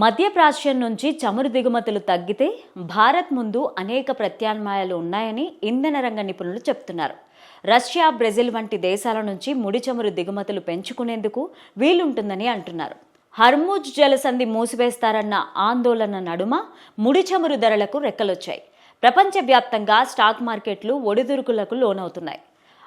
మధ్యప్రాచ్యం నుంచి చమురు దిగుమతులు తగ్గితే భారత్ ముందు అనేక ప్రత్యామ్నాయాలు ఉన్నాయని ఇంధన రంగ నిపుణులు చెప్తున్నారు. రష్యా బ్రెజిల్ వంటి దేశాల నుంచి ముడి చమురు దిగుమతులు పెంచుకునేందుకు వీలుంటుందని అంటున్నారు. హర్మూజ్ జలసంధి మూసివేస్తారన్న ఆందోళన నడుమ ముడి చమురు ధరలకు రెక్కలొచ్చాయి. ప్రపంచవ్యాప్తంగా స్టాక్ మార్కెట్లు ఒడిదుడుకులకు లోనవుతున్నాయి.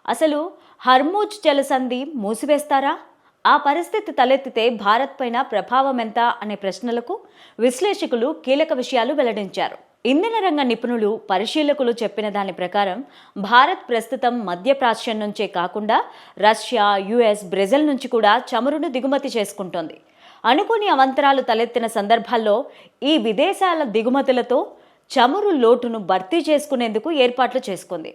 అసలు హర్మూజ్ జలసంధి మూసివేస్తారా? ఆ పరిస్థితి తలెత్తితే భారత్ పైన ప్రభావం ఎంత అనే ప్రశ్నలకు విశ్లేషకులు కీలక విషయాలు వెల్లడించారు. ఇంధన రంగ నిపుణులు పరిశీలకులు చెప్పిన దాని ప్రకారం భారత్ ప్రస్తుతం మధ్యప్రాచ్యం నుంచే కాకుండా రష్యా యుఎస్ బ్రెజిల్ నుంచి కూడా చమురును దిగుమతి చేసుకుంటోంది. అనుకోని అవంతరాలు తలెత్తిన సందర్భాల్లో ఈ విదేశాల దిగుమతులతో చమురు లోటును భర్తీ చేసుకునేందుకు ఏర్పాట్లు చేసుకుంది.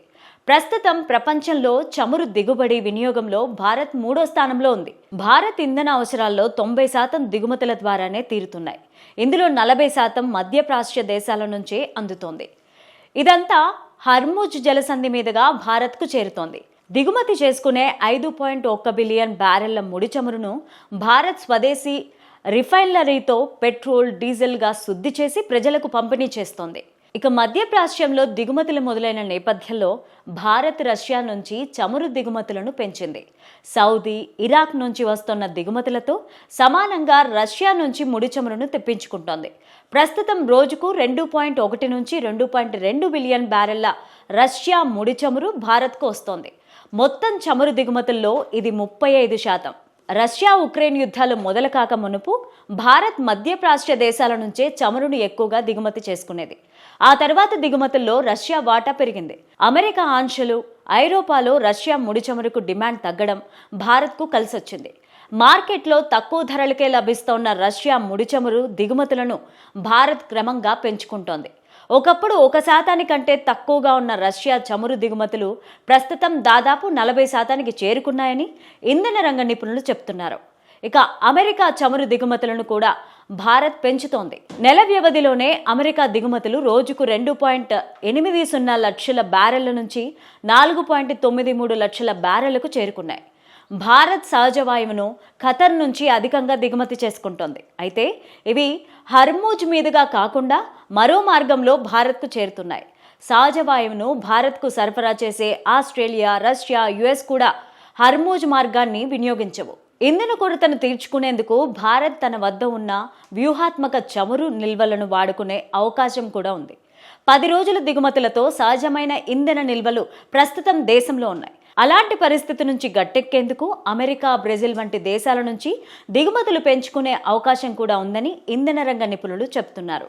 ప్రస్తుతం ప్రపంచంలో చమురు దిగుబడి వినియోగంలో భారత్ మూడో స్థానంలో ఉంది. భారత్ ఇంధన అవసరాల్లో తొంభై శాతం దిగుమతుల ద్వారానే తీరుతున్నాయి. ఇందులో నలభై శాతం మధ్యప్రాచ్య దేశాల నుంచే అందుతోంది. ఇదంతా హర్ముజ్ జలసంధి మీదుగా భారత్కు చేరుతోంది. దిగుమతి చేసుకునే ఐదు పాయింట్ ఒక్క బిలియన్ బ్యారెళ్ళ ముడి చమురును భారత్ స్వదేశీ రిఫైనరీతో పెట్రోల్ డీజిల్గా శుద్ధి చేసి ప్రజలకు పంపిణీ చేస్తోంది. ఇక మధ్యప్రాచ్యంలో దిగుమతులు మొదలైన నేపథ్యంలో భారత్ రష్యా నుంచి చమురు దిగుమతులను పెంచింది. సౌదీ ఇరాక్ నుంచి వస్తున్న దిగుమతులతో సమానంగా రష్యా నుంచి ముడి చమురును తెప్పించుకుంటోంది. ప్రస్తుతం రోజుకు రెండు పాయింట్ ఒకటి నుంచి రెండు పాయింట్ రెండు బిలియన్ బ్యారెళ్ళ రష్యా ముడి చమురు భారత్కు వస్తోంది. మొత్తం చమురు దిగుమతుల్లో ఇది ముప్పై ఐదు శాతం. రష్యా ఉక్రెయిన్ యుద్ధాలు మొదలు కాక మునుపు భారత్ మధ్యప్రాచ్య దేశాల నుంచే చమురును ఎక్కువగా దిగుమతి చేసుకునేది. ఆ తర్వాత దిగుమతుల్లో రష్యా వాటా పెరిగింది. అమెరికా ఆంక్షలు ఐరోపాలో రష్యా ముడి చమురుకు డిమాండ్ తగ్గడం భారత్కు కలిసొచ్చింది. మార్కెట్లో తక్కువ ధరలకే లభిస్తోన్న రష్యా ముడి చమురు దిగుమతులను భారత్ క్రమంగా పెంచుకుంటోంది. ఒకప్పుడు ఒక శాతానికంటే తక్కువగా ఉన్న రష్యా చమురు దిగుమతులు ప్రస్తుతం దాదాపు నలభై శాతానికి చేరుకున్నాయని ఇంధన రంగ నిపుణులు చెప్తున్నారు. ఇక అమెరికా చమురు దిగుమతులను కూడా భారత్ పెంచుతోంది. నెల వ్యవధిలోనే అమెరికా దిగుమతులు రోజుకు రెండు పాయింట్ ఎనిమిది సున్నా లక్షల బ్యారెళ్ళ నుంచి నాలుగు పాయింట్ తొమ్మిది మూడు లక్షల బ్యారెళ్ళకు చేరుకున్నాయి. భారత్ సహజ వాయువును ఖతర్ నుంచి అధికంగా దిగుమతి చేసుకుంటోంది. అయితే ఇవి హర్మూజ్ మీదుగా కాకుండా మరో మార్గంలో భారత్కు చేరుతున్నాయి. సహజ వాయువును భారత్కు సరఫరా చేసే ఆస్ట్రేలియా రష్యా యుఎస్ కూడా హర్మూజ్ మార్గాన్ని వినియోగించవు. ఇంధన కొరతను తీర్చుకునేందుకు భారత్ తన వద్ద ఉన్న వ్యూహాత్మక చమురు నిల్వలను వాడుకునే అవకాశం కూడా ఉంది. పది రోజుల దిగుమతులతో సహజమైన ఇంధన నిల్వలు ప్రస్తుతం దేశంలో ఉన్నాయి. అలాంటి పరిస్థితి నుంచి గట్టెక్కేందుకు అమెరికా బ్రెజిల్ వంటి దేశాల నుంచి దిగుమతులు పెంచుకునే అవకాశం కూడా ఉందని ఇంధన రంగ నిపుణులు చెప్తున్నారు.